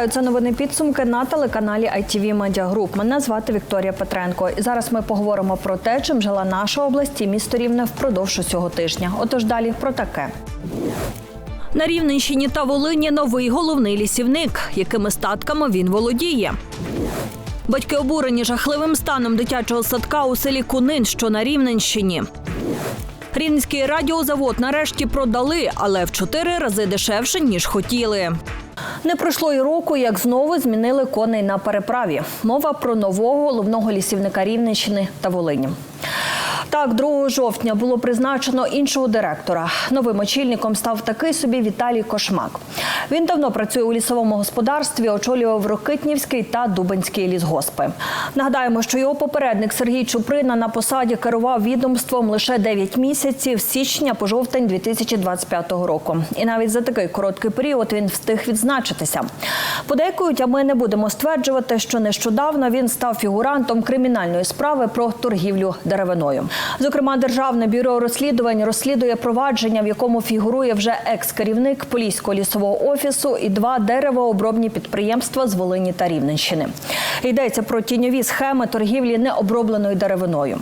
Вітаю, це новини підсумки на телеканалі ITV Media Group. Мене звати Вікторія Петренко. І зараз ми поговоримо про те, чим жила наша область і місто Рівне впродовж усього тижня. Отож далі про таке. На Рівненщині та Волині новий головний лісівник. Якими статками він володіє? Батьки обурені жахливим станом дитячого садка у селі Кунин, що на Рівненщині. Рівненський радіозавод нарешті продали, але в чотири рази дешевше, ніж хотіли. Не пройшло й року, як знову змінили коней на переправі. Мова про нового головного лісівника Рівненщини та Волині. Так, 2 жовтня було призначено іншого директора. Новим очільником став такий собі Віталій Кошмак. Він давно працює у лісовому господарстві, очолював Рокитнівський та Дубинський лісгоспи. Нагадаємо, що його попередник Сергій Чуприна на посаді керував відомством лише 9 місяців з січня по жовтень 2025 року. І навіть за такий короткий період він встиг відзначитися. Подейкують, а ми не будемо стверджувати, що нещодавно він став фігурантом кримінальної справи про торгівлю деревиною. Зокрема, державне бюро розслідувань розслідує провадження, в якому фігурує вже екс-керівник Поліського лісового офісу і два деревообробні підприємства з Волині та Рівненщини. Йдеться про тіньові схеми торгівлі необробленою деревиною.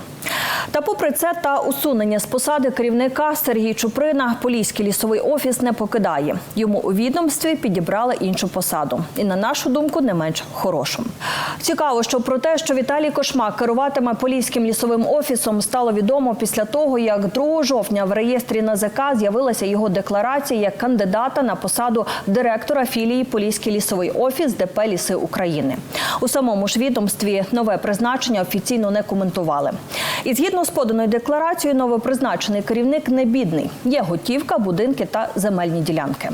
Та попри це та усунення з посади керівника Сергій Чуприна Поліський лісовий офіс не покидає. Йому у відомстві підібрали іншу посаду. І на нашу думку, не менш хорошу. Цікаво, що про те, що Віталій Кошмак керуватиме Поліським лісовим офісом, стало відомо після того, як 2 жовтня в реєстрі НАЗК з'явилася його декларація як кандидата на посаду директора філії Поліський лісовий офіс ДП Ліси України. У самому ж відомстві нове призначення офіційно не коментували. І згідно з поданою декларацією, новопризначений керівник не бідний. Є готівка, будинки та земельні ділянки.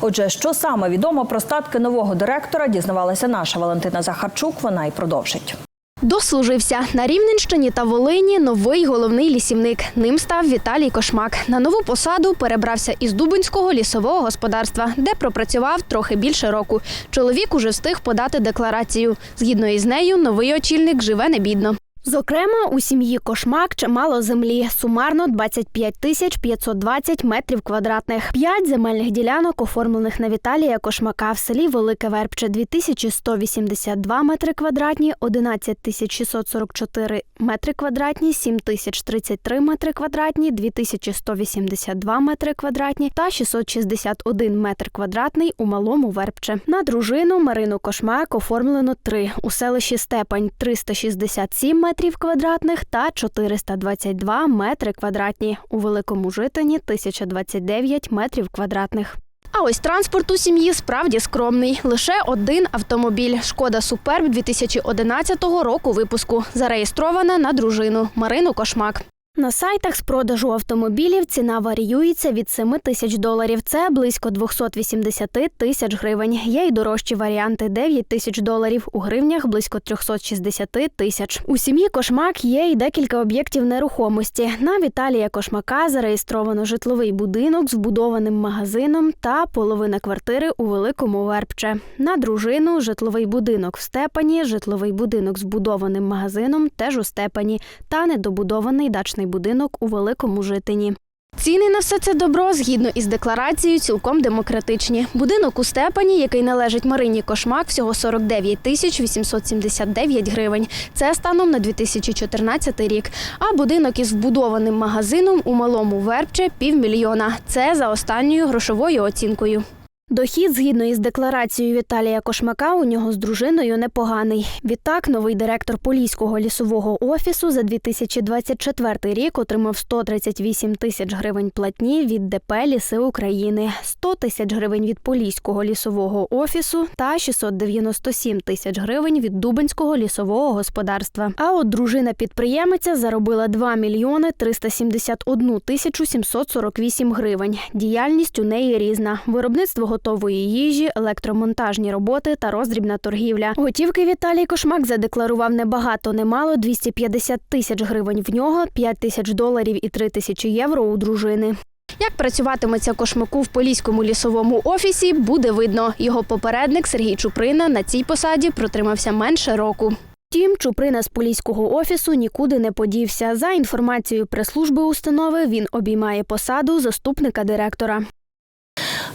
Отже, що саме відомо про статки нового директора, дізнавалася наша Валентина Захарчук. Вона і продовжить. Дослужився на Рівненщині та Волині новий головний лісівник. Ним став Віталій Кошмак. На нову посаду перебрався із Дубинського лісового господарства, де пропрацював трохи більше року. Чоловік уже встиг подати декларацію. Згідно із нею, новий очільник живе не бідно. Зокрема, у сім'ї Кошмак чимало землі, сумарно 25 тисяч 520 метрів квадратних. П'ять земельних ділянок, оформлених на Віталія Кошмака в селі Велике Вербче, 2182 метри квадратні, 11 тисяч 644 метри квадратні, 7 тисяч 33 метри квадратні, 2182 метри квадратні та 661 метр квадратний у Малому Вербче. На дружину Марину Кошмак оформлено три у селищі Степань 367 метрів квадратних та 422 метри квадратні. У Великому Житині 1029 метрів квадратних. А ось транспорт у сім'ї справді скромний. Лише один автомобіль. Шкода Суперб 2011 року випуску. Зареєстрована на дружину Марину Кошмак. На сайтах з продажу автомобілів ціна варіюється від 7 тисяч доларів. Це близько 280 тисяч гривень. Є й дорожчі варіанти 9 тисяч доларів. У гривнях близько 360 тисяч. У сім'ї Кошмак є й декілька об'єктів нерухомості. На Віталія Кошмака зареєстровано житловий будинок з вбудованим магазином та половина квартири у Великому Вербче. На дружину житловий будинок в Степані, житловий будинок з вбудованим магазином теж у Степані та недобудований дачний будинок у Великому Житині. Ціни на все це добро, згідно із декларацією, цілком демократичні. Будинок у Степані, який належить Марині Кошмак, всього 49 тисяч 879 гривень. Це станом на 2014 рік. А будинок із вбудованим магазином у Малому Вербче – півмільйона. Це за останньою грошовою оцінкою. Дохід, згідно із декларацією Віталія Кошмака, у нього з дружиною непоганий. Відтак, новий директор Поліського лісового офісу за 2024 рік отримав 138 тисяч гривень платні від ДП Ліси України, 100 тисяч гривень від Поліського лісового офісу та 697 тисяч гривень від Дубинського лісового господарства. А от дружина підприємиця заробила 2 мільйони 371 тисячу 748 гривень. Діяльність у неї різна. Виробництво готової їжі, електромонтажні роботи та роздрібна торгівля. Готівки Віталій Кошмак задекларував небагато, немало 250 тисяч гривень в нього, 5 тисяч доларів і 3 тисячі євро у дружини. Як працюватиметься Кошмаку в Поліському лісовому офісі, буде видно. Його попередник Сергій Чуприна на цій посаді протримався менше року. Втім, Чуприна з поліського офісу нікуди не подівся. За інформацією прес-служби установи, він обіймає посаду заступника директора.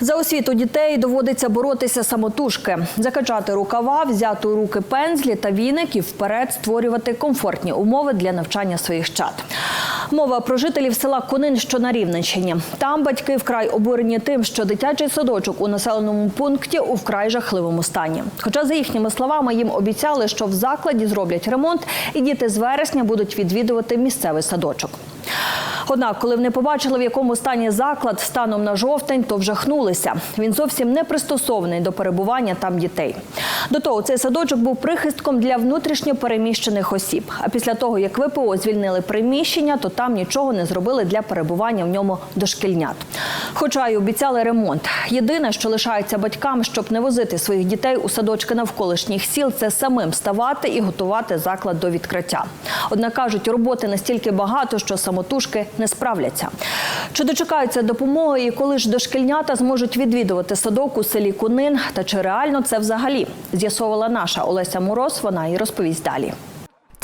За освіту дітей доводиться боротися самотужки, закачати рукава, взяти у руки пензлі та віник і вперед створювати комфортні умови для навчання своїх чад. Мова про жителів села Конин, що на Рівненщині. Там батьки вкрай обурені тим, що дитячий садочок у населеному пункті у вкрай жахливому стані. Хоча, за їхніми словами, їм обіцяли, що в закладі зроблять ремонт, і діти з вересня будуть відвідувати місцевий садочок. Однак, коли вони побачили, в якому стані заклад станом на жовтень, то вжахнулися. Він зовсім не пристосований до перебування там дітей. До того цей садочок був прихистком для внутрішньо переміщених осіб. А після того, як ВПО звільнили приміщення, то там нічого не зробили для перебування в ньому дошкільнят. Хоча й обіцяли ремонт. Єдине, що лишається батькам, щоб не возити своїх дітей у садочки навколишніх сіл, це самим ставати і готувати заклад до відкриття. Однак кажуть, роботи настільки багато, що самотужки не справляться. Чи дочекаються допомоги і коли ж дошкільнята зможуть відвідувати садок у селі Кунин? Та чи реально це взагалі? З'ясовувала наша Олеся Мороз. Вона і розповість далі.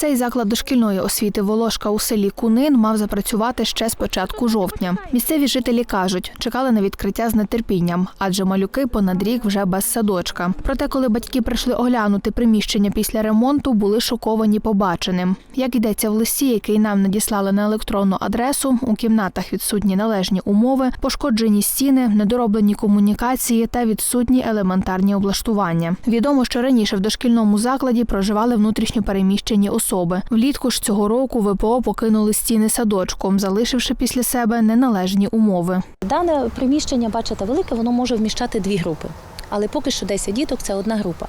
Цей заклад дошкільної освіти Волошка у селі Кунин мав запрацювати ще з початку жовтня. Місцеві жителі кажуть, чекали на відкриття з нетерпінням, адже малюки понад рік вже без садочка. Проте, коли батьки прийшли оглянути приміщення після ремонту, були шоковані побаченим. Як йдеться в листі, який нам надіслали на електронну адресу, у кімнатах відсутні належні умови, пошкоджені стіни, недороблені комунікації та відсутні елементарні облаштування. Відомо, що раніше в дошкільному закладі проживали внутрішньо переміщені особи. Влітку ж цього року ВПО покинули стіни садочку, залишивши після себе неналежні умови. Дане приміщення, бачите, велике, воно може вміщати дві групи. Але поки що 10 діток це одна група.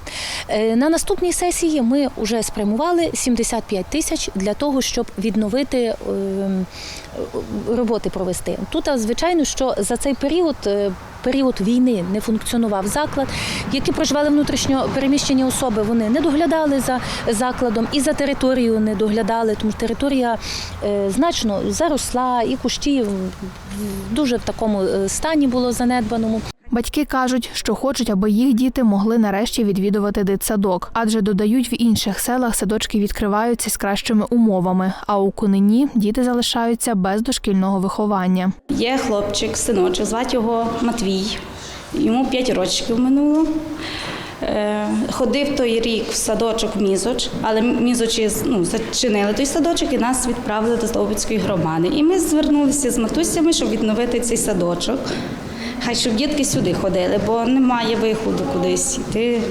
Е, На наступній сесії ми вже спрямували 75 тисяч для того, щоб відновити ем, роботи провести. Тут, звичайно, що за цей період, е, період війни не функціонував заклад. Які проживали внутрішньо переміщені особи, вони не доглядали за закладом і за територією не доглядали, тому територія е, значно заросла, і кущі дуже в такому е, стані було занедбаному. Батьки кажуть, що хочуть, аби їх діти могли нарешті відвідувати дитсадок, адже додають в інших селах садочки відкриваються з кращими умовами. А у Кунині діти залишаються без дошкільного виховання. Є хлопчик, синочок, звати його Матвій. Йому 5 років минуло. Е, Ходив той рік в садочок мізоч, але Мізочі ну, зачинили той садочок і нас відправили до Здобицької громади. І ми звернулися з матусями, щоб відновити цей садочок. Хай щоб дітки сюди ходили, бо немає виходу кудись. йти.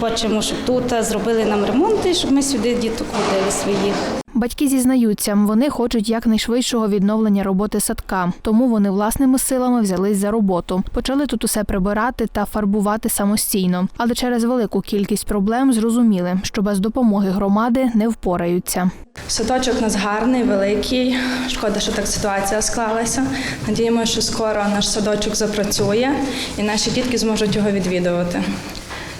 Хочемо, щоб тут зробили нам ремонти, щоб ми сюди діток ходили своїх. Батьки зізнаються, вони хочуть якнайшвидшого відновлення роботи садка, тому вони власними силами взялись за роботу. Почали тут усе прибирати та фарбувати самостійно. Але через велику кількість проблем зрозуміли, що без допомоги громади не впораються. Садочок у нас гарний, великий. Шкода, що так ситуація склалася. Надіємося, що скоро наш садочок запрацює і наші дітки зможуть його відвідувати.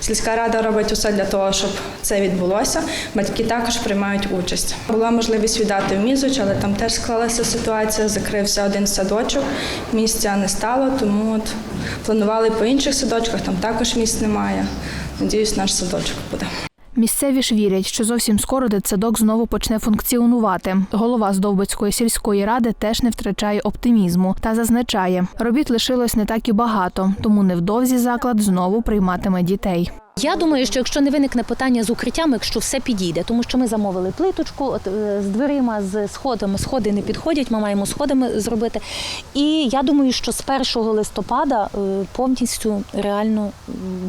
Сільська рада робить усе для того, щоб це відбулося. Батьки також приймають участь. Була можливість віддати в мізуч, але там теж склалася ситуація. Закрився один садочок, місця не стало, тому от планували по інших садочках, там також місць немає. Надіюсь, наш садочок буде. Місцеві ж вірять, що зовсім скоро дитсадок знову почне функціонувати. Голова Здовбицької сільської ради теж не втрачає оптимізму та зазначає, робіт лишилось не так і багато, тому невдовзі заклад знову прийматиме дітей. Я думаю, що якщо не виникне питання з укриттям, якщо все підійде, тому що ми замовили плиточку от, е, з дверима, з сходами, сходи не підходять, ми маємо сходами зробити. І я думаю, що з 1 листопада е, повністю реально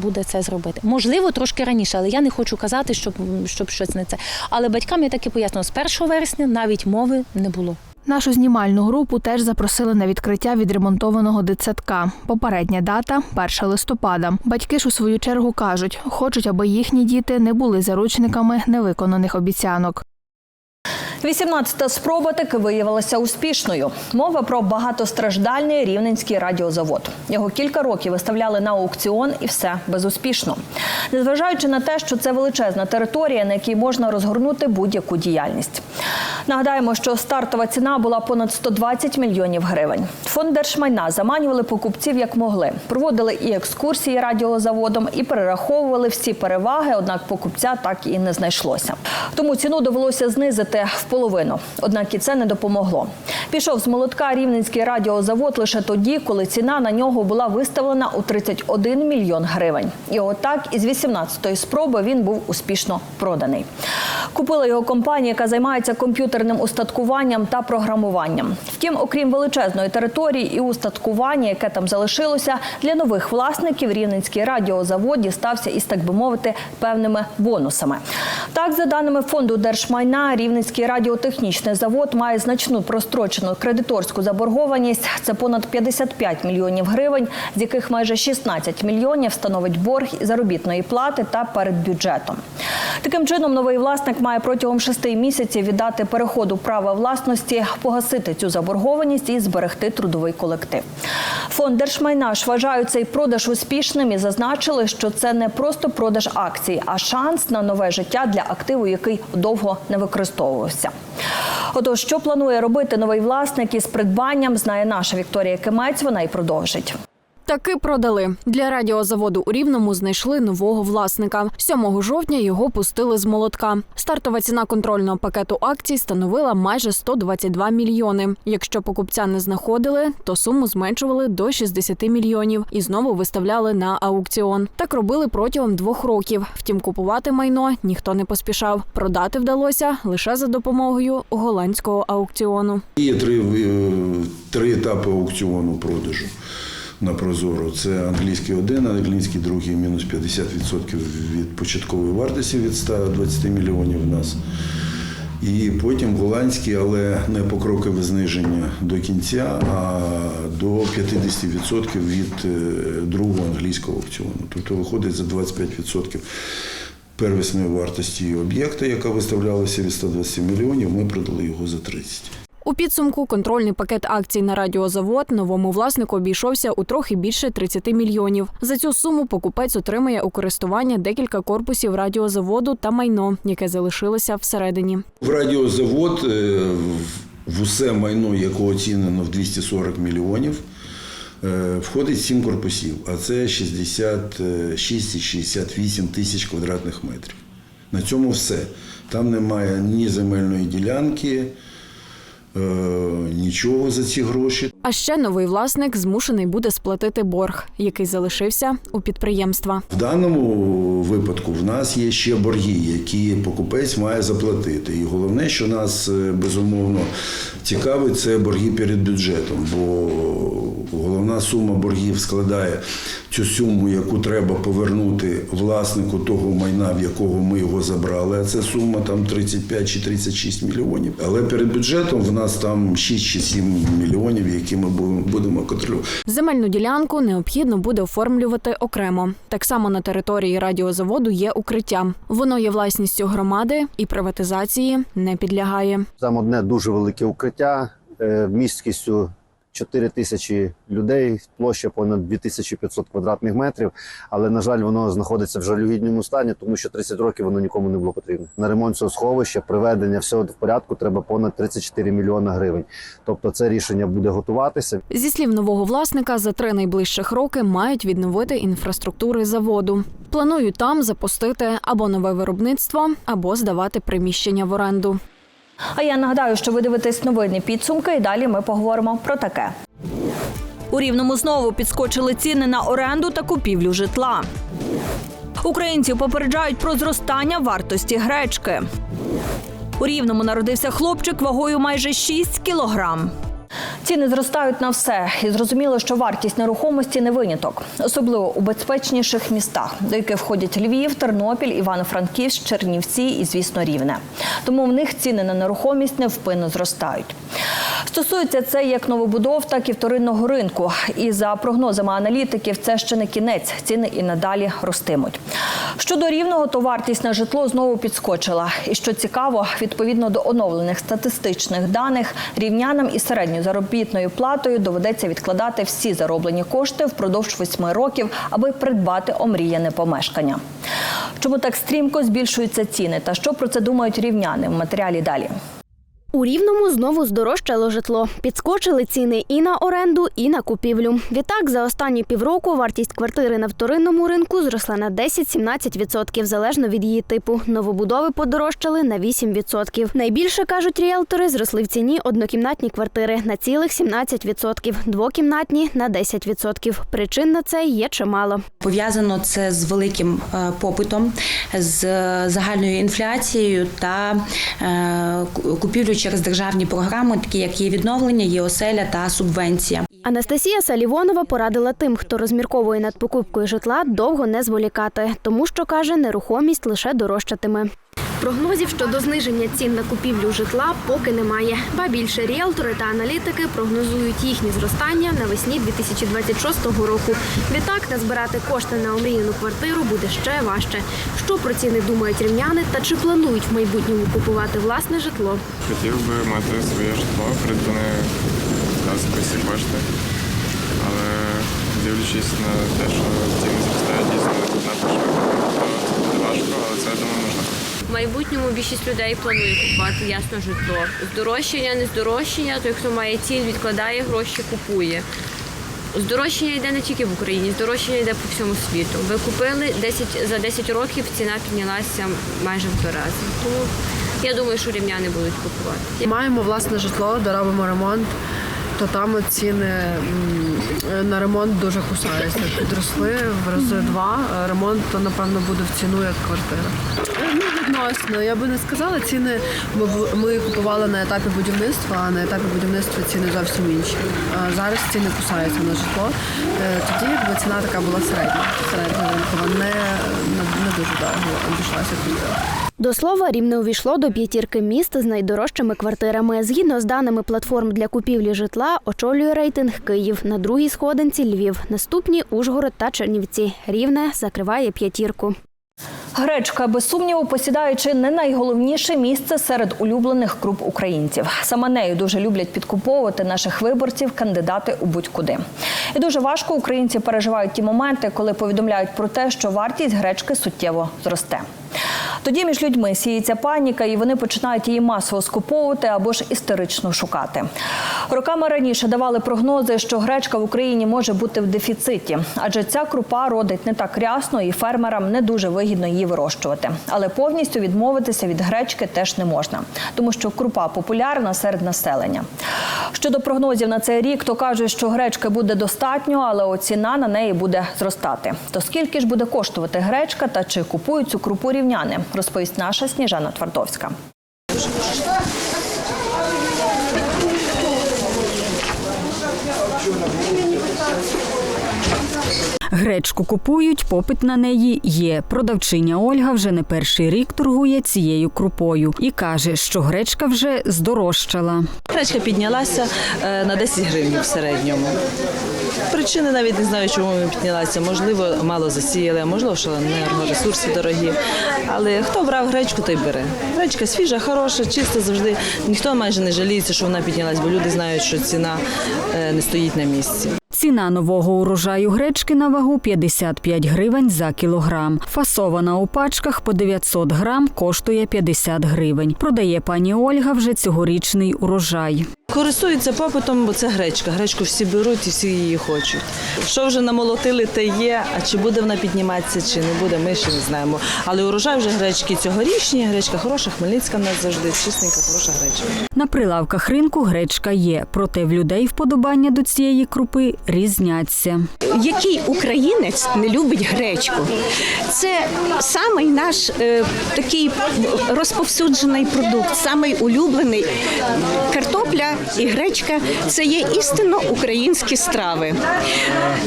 буде це зробити. Можливо, трошки раніше, але я не хочу казати, щоб, щоб щось не це. Але батькам я так і пояснила, з 1 вересня навіть мови не було. Нашу знімальну групу теж запросили на відкриття відремонтованого дитсадка. Попередня дата 1 листопада. Батьки ж у свою чергу кажуть, хочуть, аби їхні діти не були заручниками невиконаних обіцянок. 18-та спроба таки виявилася успішною. Мова про багатостраждальний рівненський радіозавод. Його кілька років виставляли на аукціон і все безуспішно. Незважаючи на те, що це величезна територія, на якій можна розгорнути будь-яку діяльність. Нагадаємо, що стартова ціна була понад 120 мільйонів гривень. Фонд держмайна заманювали покупців як могли. Проводили і екскурсії радіозаводом, і перераховували всі переваги. Однак покупця так і не знайшлося. Тому ціну довелося знизити в половину. Однак і це не допомогло. Пішов з молотка рівненський радіозавод лише тоді, коли ціна на нього була виставлена у 31 мільйон гривень. І отак із 18-ї спроби він був успішно проданий. Купила його компанія, яка займається комп'ютерним устаткуванням та програмуванням. Втім, окрім величезної території і устаткування, яке там залишилося, для нових власників Рівненський радіозавод дістався із, так би мовити, певними бонусами. Так, за даними фонду держмайна, Рівненський радіотехнічний завод має значну прострочену кредиторську заборгованість. Це понад 55 мільйонів гривень, з яких майже 16 мільйонів становить борг заробітної плати та перед бюджетом. Таким чином, новий власник має протягом шести місяців віддати переходу права власності, погасити цю заборгованість і зберегти трудовий колектив. Фонд держмайна ж вважають цей продаж успішним і зазначили, що це не просто продаж акцій, а шанс на нове життя для активу, який довго не використовувався. Отож, що планує робити новий власник із придбанням, знає наша Вікторія Кимець. Вона і продовжить. Таки продали. Для радіозаводу у Рівному знайшли нового власника. 7 жовтня його пустили з молотка. Стартова ціна контрольного пакету акцій становила майже 122 мільйони. Якщо покупця не знаходили, то суму зменшували до 60 мільйонів і знову виставляли на аукціон. Так робили протягом двох років. Втім, купувати майно ніхто не поспішав. Продати вдалося лише за допомогою голландського аукціону. Є три, е, три етапи аукціону продажу на Прозоро. Це англійський один, англійський другий мінус 50% від початкової вартості від 120 мільйонів в нас. І потім голландський, але не покрокове зниження до кінця, а до 50% від е, другого англійського аукціону. Тобто виходить за 25% первісної вартості об'єкта, яка виставлялася від 120 мільйонів, ми продали його за 30. У підсумку контрольний пакет акцій на радіозавод новому власнику обійшовся у трохи більше 30 мільйонів. За цю суму покупець отримає у користування декілька корпусів радіозаводу та майно, яке залишилося всередині. В радіозавод е, в усе майно, яке оцінено в 240 мільйонів, е, входить 7 корпусів, а це 66 і 68 тисяч квадратних метрів. На цьому все. Там немає ні земельної ділянки, е, нічого за ці гроші. А ще новий власник змушений буде сплатити борг, який залишився у підприємства. В даному випадку в нас є ще борги, які покупець має заплатити. І головне, що нас е, безумовно цікавить, це борги перед бюджетом. Бо головна сума боргів складає цю суму, яку треба повернути власнику того майна, в якого ми його забрали. А це сума там 35 чи 36 мільйонів. Але перед бюджетом в нас там 6 чи 7 мільйонів, які ми будемо- будемо контролювати. Земельну ділянку необхідно буде оформлювати окремо. Так само на території радіозаводу є укриття. Воно є власністю громади і приватизації не підлягає. Там одне дуже велике укриття е, місткістю 4 тисячі людей, площа понад 2500 квадратних метрів. Але, на жаль, воно знаходиться в жалюгідному стані, тому що 30 років воно нікому не було потрібно. На ремонт цього сховища, приведення всього в порядку треба понад 34 мільйони гривень. Тобто це рішення буде готуватися. Зі слів нового власника, за три найближчих роки мають відновити інфраструктури заводу. Планують там запустити або нове виробництво, або здавати приміщення в оренду. А я нагадаю, що ви дивитесь новини підсумки, і далі ми поговоримо про таке. У Рівному знову підскочили ціни на оренду та купівлю житла. Українців попереджають про зростання вартості гречки. У Рівному народився хлопчик вагою майже 6 кілограм. Ціни зростають на все, і зрозуміло, що вартість нерухомості не виняток, особливо у безпечніших містах, до яких входять Львів, Тернопіль, Івано-Франківськ, Чернівці і, звісно, Рівне. Тому в них ціни на нерухомість невпинно зростають. Стосується це як новобудов, так і вторинного ринку. І за прогнозами аналітиків, це ще не кінець. Ціни і надалі ростимуть. Щодо рівного, то вартість на житло знову підскочила. І що цікаво, відповідно до оновлених статистичних даних, рівнянам із середньою заробітною платою доведеться відкладати всі зароблені кошти впродовж восьми років, аби придбати омріяне помешкання. Чому так стрімко збільшуються ціни та що про це думають рівняни в матеріалі далі? У Рівному знову здорожчало житло. Підскочили ціни і на оренду, і на купівлю. Відтак, за останні півроку вартість квартири на вторинному ринку зросла на 10-17%, залежно від її типу. Новобудови подорожчали на 8%. Найбільше, кажуть ріелтори, зросли в ціні однокімнатні квартири на цілих 17%, двокімнатні – на 10%. Причин на це є чимало. Пов'язано це з великим е, попитом, з загальною інфляцією та е, купівлю через державні програми, такі як є відновлення, є оселя та субвенція. Анастасія Салівонова порадила тим, хто розмірковує над покупкою житла, довго не зволікати, тому що каже, нерухомість лише дорожчатиме. Прогнозів щодо зниження цін на купівлю житла поки немає. Ба більше ріелтори та аналітики прогнозують їхнє зростання навесні 2026 року. Відтак назбирати кошти на омріяну квартиру буде ще важче. Що про ціни думають рівняни та чи планують в майбутньому купувати власне житло? Хотів би мати своє житло, придбане за списі кошти. Але дивлячись на те, що ціни зростають дійсно на перший то це важко, але це я думаю можливо. В майбутньому більшість людей планує купувати ясно житло. Здорожчання, не здорожчання, той, хто має ціль, відкладає гроші, купує. Здорожчання йде не тільки в Україні, здорожчання йде по всьому світу. Ви купили 10, за 10 років ціна піднялася майже в два рази. Тому я думаю, що рівняни будуть купувати. Маємо власне житло, де робимо ремонт, то там ціни на ремонт дуже кусаються. Підросли в рази два. Ремонт, то, напевно, буде в ціну як квартира. Відносно, я би не сказала, ціни ми, ми купували на етапі будівництва, а на етапі будівництва ціни зовсім інші. А зараз ціни кусаються на житло. Е, Тоді якби ціна така була середня, середня ринкова, не, не, дуже дорого обійшлася квартира. До слова, Рівне увійшло до п'ятірки міст з найдорожчими квартирами. Згідно з даними платформ для купівлі житла, очолює рейтинг Київ. На другій сходинці Львів. Наступні Ужгород та Чернівці. Рівне закриває п'ятірку. Гречка, без сумніву, посідаючи не найголовніше місце серед улюблених груп українців. Саме нею дуже люблять підкуповувати наших виборців кандидати у будь-куди. І дуже важко українці переживають ті моменти, коли повідомляють про те, що вартість гречки суттєво зросте. Тоді між людьми сіється паніка, і вони починають її масово скуповувати або ж істерично шукати. Роками раніше давали прогнози, що гречка в Україні може бути в дефіциті, адже ця крупа родить не так рясно, і фермерам не дуже вигідно її вирощувати. Але повністю відмовитися від гречки теж не можна, тому що крупа популярна серед населення. Щодо прогнозів на цей рік, то кажуть, що гречки буде достатньо, але ціна на неї буде зростати. То скільки ж буде коштувати гречка та чи купують цю крупу рівняни, розповість наша Сніжана Твардовська. Гречку купують, попит на неї є. Продавчиня Ольга вже не перший рік торгує цією крупою і каже, що гречка вже здорожчала. Гречка піднялася е, на 10 гривень в середньому. Причини навіть не знаю, чому ми піднялася. Можливо, мало засіяли, а можливо, що енергоресурси дорогі. Але хто брав гречку, той бере. Гречка свіжа, хороша, чиста завжди. Ніхто майже не жаліється, що вона піднялась, бо люди знають, що ціна е, не стоїть на місці. Ціна нового урожаю гречки на вагу 55 гривень за кілограм. Фасована у пачках по 900 грам коштує 50 гривень. Продає пані Ольга вже цьогорічний урожай. Користуються попитом, бо це гречка. Гречку всі беруть і всі її хочуть. Що вже намолотили, те є. А чи буде вона підніматися, чи не буде, ми ще не знаємо. Але урожай вже гречки цьогорічні, гречка хороша, хмельницька в нас завжди, чистенька, хороша гречка. На прилавках ринку гречка є, проте в людей вподобання до цієї крупи різняться. Який українець не любить гречку? Це самий наш е, такий розповсюджений продукт, самий улюблений. Картопля і гречка це є істинно українські страви.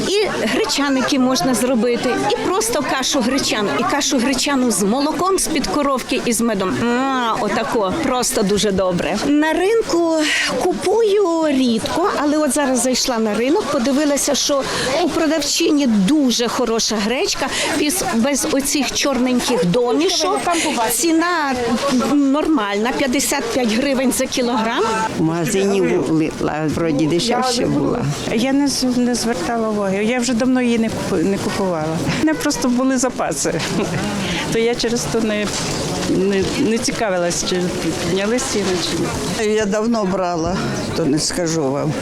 І гречаники можна зробити, і просто кашу гречану, і кашу гречану з молоком з-під коровки і з медом. А, отако, просто дуже добре. На ринку купую рідко, але от зараз зайшла на ринок, подивилася, що у продавчині дуже хороша гречка, без, оцих чорненьких домішок. Ціна нормальна, 55 гривень за кілограм. В магазині були, вроді дешевше була. Я не, з- не звертала уваги. Я вже давно її не, не купувала. У мене просто були запаси. То я через то не не, не цікавилась, чи підняли ціни чи ні. Я давно брала, то не скажу вам.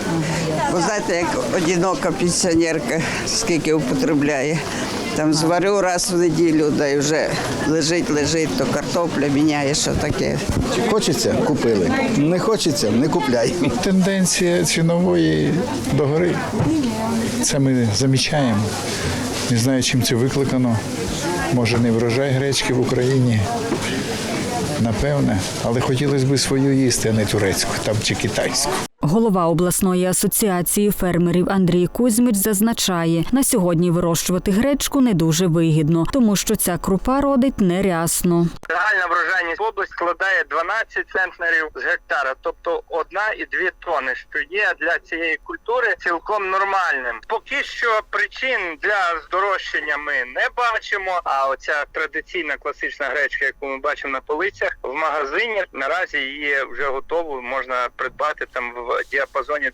Бо знаєте, як одинока пенсіонерка, скільки употребляє. Там зварю раз в неділю, да і вже лежить, лежить, то картопля міняє, що таке. Хочеться купили. Не хочеться, не купляй. Тенденція цінової догори. Це ми замічаємо. Не знаю, чим це викликано. Може, не врожай гречки в Україні. Напевне, але хотілося б свою їсти, а не турецьку там чи китайську. Голова обласної асоціації фермерів Андрій Кузьмич зазначає, на сьогодні вирощувати гречку не дуже вигідно, тому що ця крупа родить нерясно. Загальна врожайність область складає 12 центнерів з гектара, тобто одна і дві тони, що є для цієї культури цілком нормальним. Поки що причин для здорожчання ми не бачимо. А оця традиційна класична гречка, яку ми бачимо на полицях в магазині, наразі її вже готову можна придбати там в діапазоні 25-30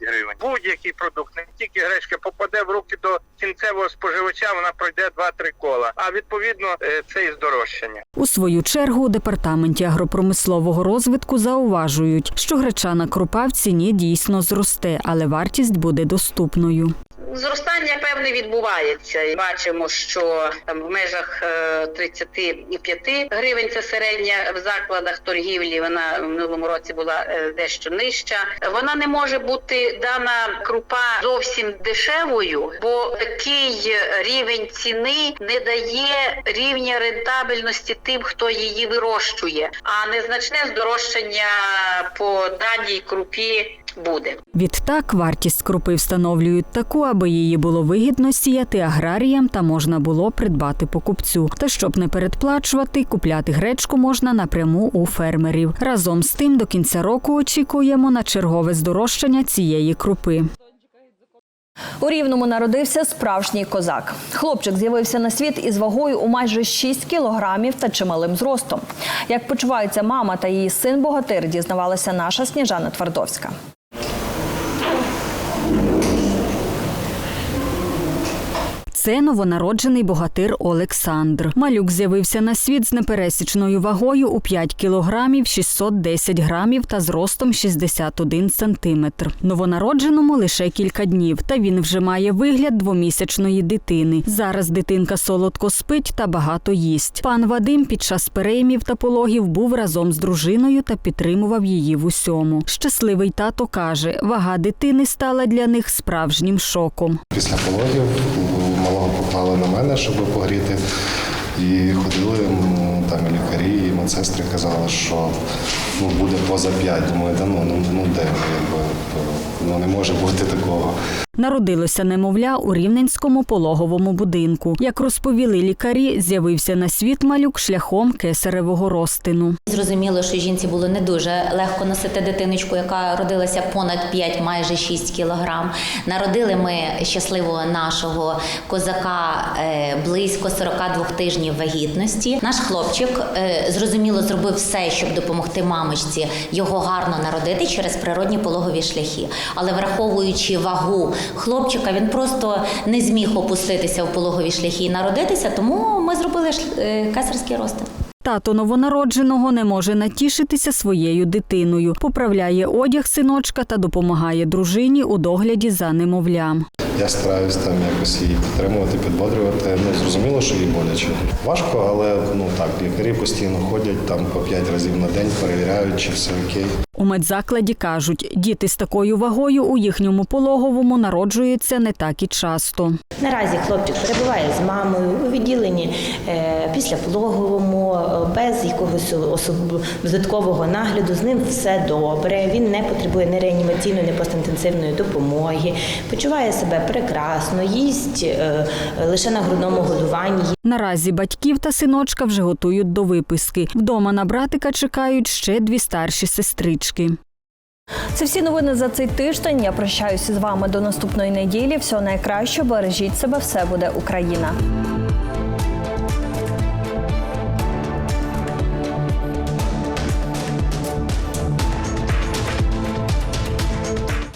гривень. Будь-який продукт, не тільки гречка, попаде в руки до кінцевого споживача, вона пройде 2-3 кола. А відповідно е, це і здорожчання. У свою чергу у департаменті агропромислового розвитку зауважують, що гречана крупа в ціні дійсно зросте, але вартість буде доступною. Зростання певне відбувається. Бачимо, що там в межах е, 35 гривень це середня в закладах торгівлі. Вона в минулому році була е, дещо нижча. Вона не може бути дана крупа зовсім дешевою, бо такий рівень ціни не дає рівня рентабельності тим, хто її вирощує. А незначне здорожчання по даній крупі буде. Відтак вартість крупи встановлюють таку, аби її було вигідно сіяти аграріям та можна було придбати покупцю. Та щоб не передплачувати, купляти гречку можна напряму у фермерів. Разом з тим, до кінця року очікуємо на чергове здорожчання цієї крупи. У Рівному народився справжній козак. Хлопчик з'явився на світ із вагою у майже 6 кілограмів та чималим зростом. Як почуваються мама та її син богатир, дізнавалася наша Сніжана Твардовська. Це новонароджений богатир Олександр. Малюк з'явився на світ з непересічною вагою у 5 кілограмів 610 грамів та зростом 61 сантиметр. Новонародженому лише кілька днів, та він вже має вигляд двомісячної дитини. Зараз дитинка солодко спить та багато їсть. Пан Вадим під час переймів та пологів був разом з дружиною та підтримував її в усьому. Щасливий тато каже, вага дитини стала для них справжнім шоком. Після пологів поклали на мене, щоб погріти. І ходили там і лікарі, і медсестри казали, що ну, буде поза п'ять. Думаю, да ну, ну, ну де якби, ну, не може бути такого. Народилося немовля у рівненському пологовому будинку. Як розповіли лікарі, з'явився на світ малюк шляхом кесаревого розтину. Зрозуміло, що жінці було не дуже легко носити дитиночку, яка родилася понад 5, майже 6 кілограм. Народили ми щасливого нашого козака е, близько 42 тижнів вагітності. Наш хлопчик е, зрозуміло зробив все, щоб допомогти мамочці його гарно народити через природні пологові шляхи. Але враховуючи вагу хлопчика, він просто не зміг опуститися в пологові шляхи і народитися, тому ми зробили е, кесарський розтин. Тато новонародженого не може натішитися своєю дитиною, поправляє одяг синочка та допомагає дружині у догляді за немовлям. Я стараюсь там якось її підтримувати, підбодрювати. Ну, зрозуміло, що їй боляче. Важко, але ну так, лікарі постійно ходять там по п'ять разів на день, перевіряють, чи все окей. У медзакладі кажуть, діти з такою вагою у їхньому пологовому народжуються не так і часто. Наразі хлопчик перебуває з мамою у відділенні е, післяпологовому, е, без якогось додаткового нагляду. З ним все добре. Він не потребує ні реанімаційної, ні постінтенсивної допомоги. Почуває себе прекрасно, їсть е, лише на грудному годуванні. Наразі батьків та синочка вже готують до виписки. Вдома на братика чекають ще дві старші сестрички. Це всі новини за цей тиждень. Я прощаюся з вами до наступної неділі. Всього найкращого. Бережіть себе, все буде Україна.